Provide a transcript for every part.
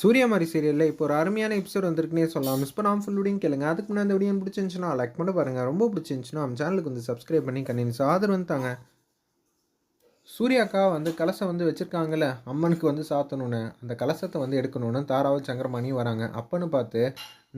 சூரியமாரி சீரியலில் இப்போ ஒரு அருமையான எபிசோட் வந்திருக்குனே சொல்லலாம். மிஸ் பண்ணாமல் ஃபுல் வீடியோ கேளுங்க. அதுக்கு முன்னாடி இந்த வீடியோ பிடிச்சிருந்துச்சுன்னா லைக் பண்ண பாருங்கள் ரொம்ப பிடிச்சிருந்துச்சுன்னா நம்ம சேனலுக்கு வந்து சப்ஸ்கிரைப் பண்ணி கண்டினியூஸ் ஆதரவு வந்துட்டாங்க சூர்யாக்கா வந்து கலசம் வந்து வச்சுருக்காங்கல்ல. அம்மனுக்கு வந்து சாத்தணும்னு. அந்த கலசத்தை வந்து எடுக்கணும்னு தாராவும் சங்கரமணியும் வராங்க. அப்பன்னு பார்த்து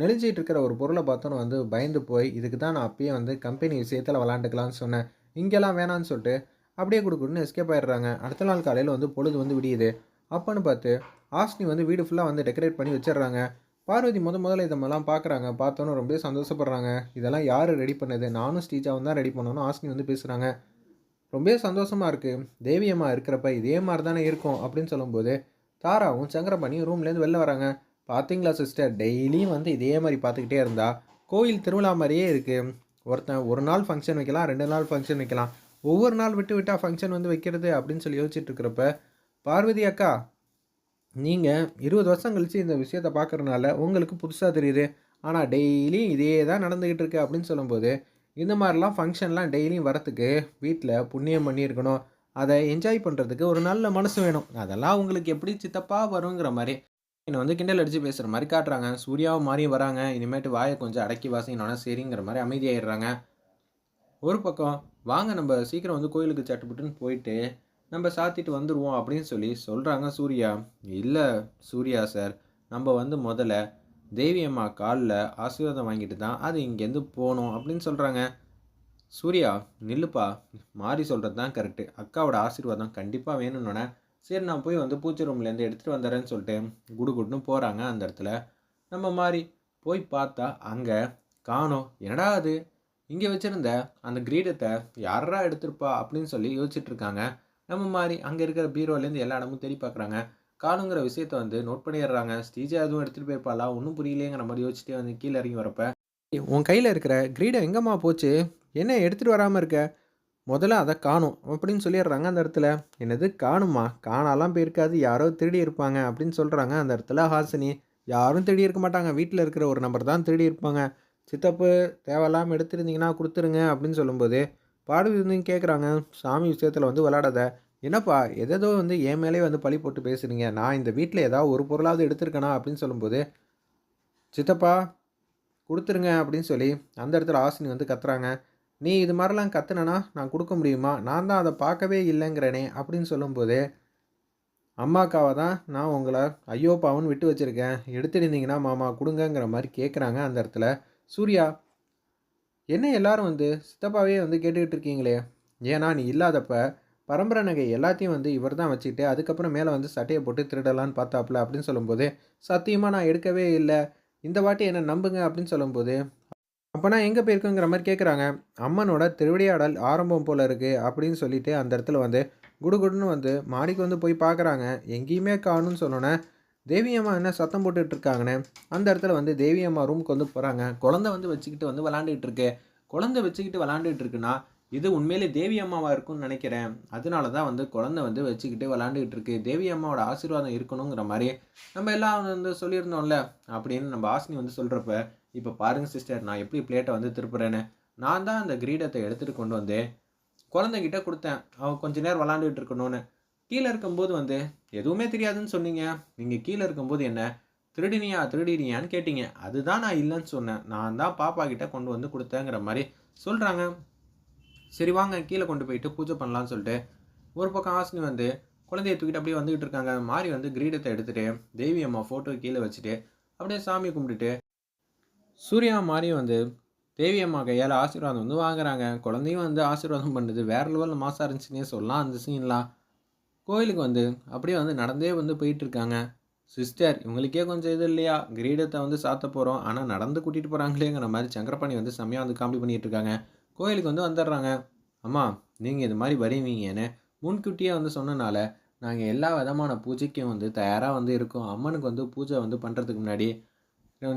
நெளிஞ்சிட்டு இருக்கிற ஒரு பொருளை பார்த்தோன்னு வந்து பயந்து போய் இதுக்கு தான் நான் அப்பயே வந்து கம்பெனி விஷயத்தில் விளாண்டுக்கலாம்னு சொன்னேன். இங்கெல்லாம் வேணான்னு சொல்லிட்டு அப்படியே கொடுக்குன்னு எஸ்கேப் ஆயிடுறாங்க. அடுத்த நாள் காலையில் வந்து பொழுது வந்து விடியுது. அப்பன்னு பார்த்து ஆஸ்னி வந்து வீடு ஃபுல்லாக வந்து டெக்கரேட் பண்ணி வச்சிடுறாங்க. பார்வதி முத முதல்ல இதெல்லாம் பார்க்குறாங்க. பார்த்தோன்னு ரொம்ப சந்தோஷப்படுறாங்க. இதெல்லாம் யார் ரெடி பண்ணது? நானும் ஸ்ரீஜாவும் தான் ரெடி பண்ணணும் ஆஸ்னி வந்து பேசுகிறாங்க ரொம்ப சந்தோஷமாக இருக்குது தேவியம்மா இருக்கிறப்ப இதே மாதிரி தானே இருக்கும் அப்படின்னு சொல்லும்போது தாராவும் சங்கரபாணியும் ரூம்லேருந்து வெளில வராங்க. பார்த்தீங்களா சிஸ்டர் டெய்லியும் வந்து இதே மாதிரி பார்த்துக்கிட்டே இருந்தா. கோயில் திருவிழா மாதிரியே இருக்குது ஒருத்தன் ஒரு நாள் ஃபங்க்ஷன் வைக்கலாம் ரெண்டு நாள் ஃபங்க்ஷன் வைக்கலாம். ஒவ்வொரு நாள் விட்டு விட்டால் ஃபங்க்ஷன் வந்து வைக்கிறது அப்படின்னு சொல்லி யோசிச்சுட்டு இருக்கிறப்ப பார்வதி அக்கா நீங்கள் இருபது வருஷம் கழித்து இந்த விஷயத்தை பார்க்குறனால உங்களுக்கு புதுசாக தெரியுது. ஆனால் டெய்லி இதே தான் நடந்துக்கிட்டு இருக்கு அப்படின்னு சொல்லும்போது இந்த மாதிரிலாம் ஃபங்க்ஷன்லாம் டெய்லியும் வரத்துக்கு வீட்டில் புண்ணியம் பண்ணியிருக்கணும். அதை என்ஜாய் பண்ணுறதுக்கு ஒரு நல்ல மனசு வேணும். அதெல்லாம் உங்களுக்கு எப்படி சித்தப்பா வருங்கிற மாதிரி என்னை வந்து கிண்டல் அடித்து பேசுகிற மாதிரி காட்டுறாங்க. சூர்யாவும் மாதிரியும் வராங்க. இனிமேட்டு வாயை கொஞ்சம் அடக்கி வாசிங்கனால சரிங்கிற மாதிரி அமைதியாயிடுறாங்க. ஒரு பக்கம் வாங்க நம்ம சீக்கிரம் வந்து கோயிலுக்கு சட்டுப்பட்டுன்னு போயிட்டு நம்ம சாத்திட்டு வந்துடுவோம் அப்படின்னு சொல்லி சொல்கிறாங்க சூர்யா. இல்லை சூர்யா சார் நம்ம வந்து முதல்ல தேவி அம்மா காலில் ஆசீர்வாதம் வாங்கிட்டு தான் அது இங்கேருந்து போகணும் அப்படின்னு சொல்கிறாங்க சூர்யா நில்லுப்பா மாறி சொல்கிறது தான் கரெக்டு. அக்காவோட ஆசீர்வாதம் கண்டிப்பாக வேணும்னோடனே சரி நான் போய் வந்து பூச்சி ரூம்லேருந்து எடுத்துகிட்டு வந்துடுறேன்னு சொல்லிட்டு குடு குடுன்னு போகிறாங்க அந்த இடத்துல. நம்ம மாதிரி போய் பார்த்தா அங்கே காணோம். என்னடா அது? இங்கே வச்சுருந்த அந்த கிரீடத்தை யாரா எடுத்திருப்பா அப்படின்னு சொல்லி யோசிச்சுட்ருக்காங்க இருக்காங்க. நம்ம மாதிரி அங்கே இருக்கிற பீரோலேருந்து எல்லா இடமும் தேடி பார்க்குறாங்க காணுங்கிற விஷயத்த வந்து நோட் பண்ணிடுறாங்க. ஸ்டீஜா எதுவும் எடுத்துகிட்டு போயிருப்பாளா? ஒன்றும் புரியலையேங்கிற மாதிரி யோசிச்சுட்டே வந்து கீழே இறங்கி வரப்ப உன் கையில் இருக்கிற கிரீடம் எங்கம்மா போச்சு? என்ன எடுத்துகிட்டு வராமல் இருக்க? முதல்ல அதை காணும் அப்படின்னு சொல்லிடுறாங்க அந்த இடத்துல. என்னது காணுமா? காணாலாம் போயிருக்காது. யாரோ திருடி இருப்பாங்க அப்படின்னு சொல்கிறாங்க அந்த இடத்துல ஹாசினி. யாரும் திருடி இருக்க மாட்டாங்க. வீட்டில் இருக்கிற ஒரு நம்பர் தான் திருடி இருப்பாங்க. சித்தப்பு தேவையில்லாமல் எடுத்துருந்தீங்கன்னா கொடுத்துருங்க அப்படின்னு சொல்லும்போது பார்வதி கேட்குறாங்க சாமி விஷயத்தில் வந்து விளாடாத என்னப்பா எதோ வந்து என் மேலே வந்து பழி போட்டு பேசுகிறீங்க நான் இந்த வீட்டில் ஏதாவது ஒரு பொருளாவது எடுத்திருக்கேனா அப்படின்னு சொல்லும்போது சித்தப்பா கொடுத்துருங்க அப்படின்னு சொல்லி அந்த இடத்துல ஆசினி வந்து கத்துறாங்க. நீ இது மாதிரிலாம் கத்துனனா நான் கொடுக்க முடியுமா? நான் தான் அதை பார்க்கவே இல்லைங்கிறனே அப்படின்னு சொல்லும்போது அம்மாக்காவை தான் நான் உங்களை ஐயோ பாவன் விட்டு வச்சுருக்கேன். எடுத்துருந்தீங்கன்னா மாமா கொடுங்கங்கிற மாதிரி கேட்குறாங்க அந்த இடத்துல. சூர்யா என்ன எல்லாரும் வந்து சித்தப்பாவே வந்து கேட்டுக்கிட்டு இருக்கீங்களே? ஏன்னா நீ இல்லாதப்ப பரம்பரை நகை எல்லாத்தையும் வந்து இவர் தான் வச்சுக்கிட்டு அதுக்கப்புறம் மேலே வந்து சட்டையை போட்டு திருடலான்னு பார்த்தாப்புல அப்படின்னு சொல்லும்போது சத்தியமாக நான் எடுக்கவே இல்லை. இந்த வாட்டி என்ன நம்புங்க அப்படின்னு சொல்லும்போது அப்போ நான் எங்கே போயிருக்குங்கிற மாதிரி கேட்குறாங்க அம்மனோட திருவிடையாடல் ஆரம்பம் போல் இருக்குது அப்படின்னு சொல்லிட்டு அந்த இடத்துல வந்து குடுகுடுன்னு வந்து மாடிக்கு வந்து போய் பார்க்குறாங்க எங்கேயுமே காணும்னு சொன்னோன்னே தேவியம்மா என்ன சத்தம் போட்டுட்டு இருக்காங்கன்னு அந்த இடத்துல வந்து தேவியம்மா ரூமுக்கு வந்து போகிறாங்க குழந்தை வந்து வச்சுக்கிட்டு வந்து விளாண்டுட்டு இருக்கு. குழந்தை வச்சுக்கிட்டு விளாண்டுட்டு இருக்குன்னா இது உண்மையிலே தேவி அம்மாவாக இருக்கும்னு நினைக்கிறேன். அதனால தான் வந்து குழந்தை வந்து வச்சுக்கிட்டு விளாண்டுக்கிட்டு இருக்கு. தேவி அம்மாவோட ஆசீர்வாதம் இருக்கணுங்கிற மாதிரி நம்ம எல்லாம் வந்து சொல்லியிருந்தோம்ல அப்படின்னு நம்ம ஆசினி வந்து சொல்கிறப்ப இப்போ பாருங்கள் சிஸ்டர் நான் எப்படி பிளேட்டை வந்து திருப்புறேன்னு. நான் தான் அந்த கிரீடத்தை எடுத்துகிட்டு கொண்டு வந்து குழந்தைகிட்ட கொடுத்தேன். அவன் கொஞ்ச நேரம் விளாண்டுட்டு இருக்கணும்னு. கீழே இருக்கும்போது வந்து எதுவுமே தெரியாதுன்னு சொன்னீங்க. நீங்கள் கீழே இருக்கும்போது என்ன? திருடினியா திருடினியான்னு கேட்டீங்க. அதுதான் நான் இல்லைன்னு சொன்னேன். நான் தான் பாப்பா கிட்டே கொண்டு வந்து கொடுத்தேங்கிற மாதிரி சொல்கிறாங்க சரி வாங்க கீழே கொண்டு போயிட்டு பூஜை பண்ணலான்னு சொல்லிட்டு ஒரு பக்கம் ஆசினி வந்து குழந்தைய தூக்கிட்டு அப்படியே வந்துகிட்டு இருக்காங்க. மாறி வந்து கிரீடத்தை எடுத்துகிட்டு தேவி அம்மா ஃபோட்டோ கீழே வச்சுட்டு அப்படியே சாமி கும்பிட்டுட்டு சூர்யா மாறியும் வந்து தேவி அம்மா கையால் ஆசீர்வாதம் வந்து வாங்குறாங்க. குழந்தையும் வந்து ஆசீர்வாதம் பண்ணுது. வேறு லெவலில் மாசாக இருந்துச்சுன்னே சொல்லலாம் அந்த சீன்லாம் கோயிலுக்கு வந்து அப்படியே வந்து நடந்தே வந்து போயிட்டுருக்காங்க. சிஸ்டர் இவங்களுக்கே கொஞ்சம் இது இல்லையா? கிரீடத்தை வந்து சாத்த போகிறோம் ஆனால் நடந்து கூட்டிகிட்டு போகிறாங்களேங்கிற மாதிரி சங்கரபாணி வந்து செம்மையாக வந்து காமெடி பண்ணிகிட்டு இருக்காங்க கோயிலுக்கு வந்து வந்துடுறாங்க. அம்மா நீங்கள் இது மாதிரி வருவீங்கன்னு முன்கூட்டியே வந்து சொன்னனால நாங்கள் எல்லா விதமான பூஜைக்கும் வந்து தயாராக வந்து இருக்கோம். அம்மனுக்கு வந்து பூஜை வந்து பண்ணுறதுக்கு முன்னாடி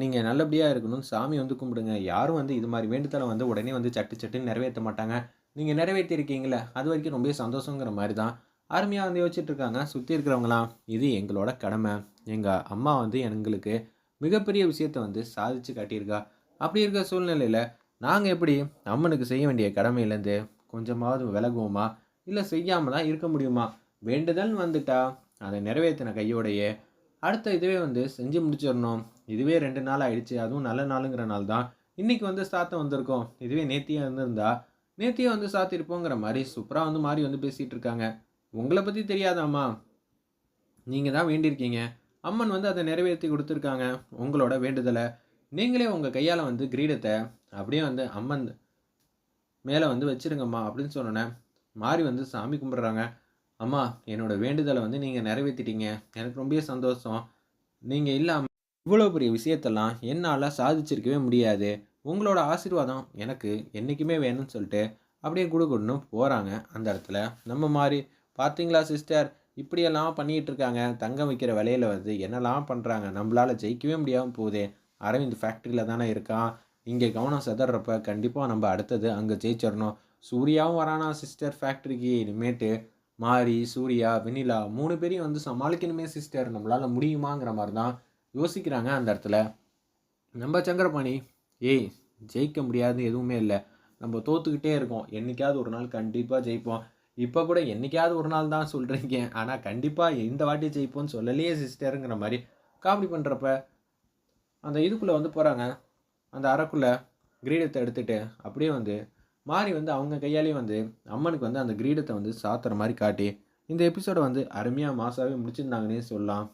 நீங்கள் நல்லபடியாக இருக்கணும்னு சாமி வந்து கும்பிடுங்க. யாரும் வந்து இது மாதிரி வேண்டுதலை வந்து உடனே வந்து சட்டு சட்டுன்னு நிறைவேற்ற மாட்டாங்க. நீங்கள் நிறைவேற்றிருக்கீங்களே அது வரைக்கும் ரொம்ப சந்தோஷங்கிற மாதிரி தான். அருமையாக வந்து யோசிச்சுட்ருக்காங்க. சுற்றி இருக்கிறவங்களாம் இது எங்களோட கடமை. எங்கள் அம்மா வந்து எங்களுக்கு மிகப்பெரிய விஷயத்த வந்து சாதிச்சு காட்டியிருக்கா. அப்படி இருக்க சூழ்நிலையில் நாங்கள் எப்படி அம்மனுக்கு செய்ய வேண்டிய கடமையிலேருந்து கொஞ்சமாவது விலகுவோமா? இல்லை செய்யாமல் தான் இருக்க முடியுமா? வேண்டுதல் வந்துட்டா அதை நிறைவேற்றின கையோடையே அடுத்த இதுவே வந்து செஞ்சு முடிச்சிடணும். இதுவே ரெண்டு நாள் ஆயிடுச்சு அதுவும் நல்ல நாளுங்கிற நாள் தான். இன்றைக்கி வந்து சாத்தம் வந்திருக்கோம். இதுவே நேத்தியாக இருந்திருந்தா நேத்தியே வந்து சாத்திருப்போங்கிற மாதிரி சூப்பராக வந்து மாறி வந்து பேசிகிட்டு இருக்காங்க உங்களை பற்றி தெரியாதாம்மா. நீங்கள் தான் வேண்டியிருக்கீங்க. அம்மன் வந்து அதை நிறைவேற்றி கொடுத்துருக்காங்க. உங்களோட வேண்டுதலை. நீங்களே உங்கள் கையால் வந்து கிரீடத்தை அப்படியே வந்து அம்மன் மேலே வந்து வச்சிருங்கம்மா அப்படின்னு சொன்னோன்னே மாறி வந்து சாமி கும்பிட்றாங்க. அம்மா என்னோட வேண்டுதலை வந்து நீங்கள் நிறைவேற்றிட்டீங்க. எனக்கு ரொம்ப சந்தோஷம். நீங்கள் இல்லாமல் இவ்வளோ பெரிய விஷயத்தெல்லாம் என்னால் சாதிச்சிருக்கவே முடியாது. உங்களோட ஆசீர்வாதம் எனக்கு என்றைக்குமே வேணும்னு சொல்லிட்டு அப்படியே கொடுக்கணும்னு போகிறாங்க அந்த இடத்துல. நம்ம மாதிரி பார்த்தீங்களா சிஸ்டர்? இப்படியெல்லாம் பண்ணிகிட்டு இருக்காங்க தங்கம் வைக்கிற விலையில் வந்து என்னெல்லாம் பண்ணுறாங்க நம்மளால் ஜெயிக்கவே முடியாமல் போகுது. அரவிந்த் ஃபேக்ட்ரியில் தானே இருக்கான். இங்கே கவனம் செதறப்ப கண்டிப்பாக நம்ம அடுத்தது அங்கே ஜெயிச்சிடணும். சூர்யாவும் வரானா சிஸ்டர் ஃபேக்ட்ரிக்கு இனிமேட்டு மாரி சூர்யா வெனிலா மூணு பேரையும் வந்து சமாளிக்கணுமே சிஸ்டர். நம்மளால் முடியுமாங்கிற மாதிரி தான் யோசிக்கிறாங்க அந்த இடத்துல. நம்ம சங்கரபாணி ஏய் ஜெயிக்க முடியாது எதுவுமே இல்லை. நம்ம தோத்துக்கிட்டே இருக்கோம். என்னைக்காவது ஒரு நாள் கண்டிப்பாக ஜெயிப்போம். இப்போ கூட என்னைக்காவது ஒரு நாள் தான் சொல்கிறீங்க ஆனால் கண்டிப்பாக இந்த வாட்டி ஜெயிப்போம்னு சொல்லலையே சிஸ்டருங்கிற மாதிரி காமெடி பண்ணுறப்ப அந்த இதுக்குள்ளே வந்து போகிறாங்க அந்த அறக்குள்ளே கிரீடத்தை எடுத்துகிட்டு அப்படியே வந்து மாறி வந்து அவங்க கையாலேயே வந்து அம்மனுக்கு வந்து அந்த கிரீடத்தை வந்து சாத்துற மாதிரி காட்டி இந்த எபிசோடை வந்து அருமையாக மாசாவே முடிச்சிருந்தாங்கன்னே சொல்லலாம்.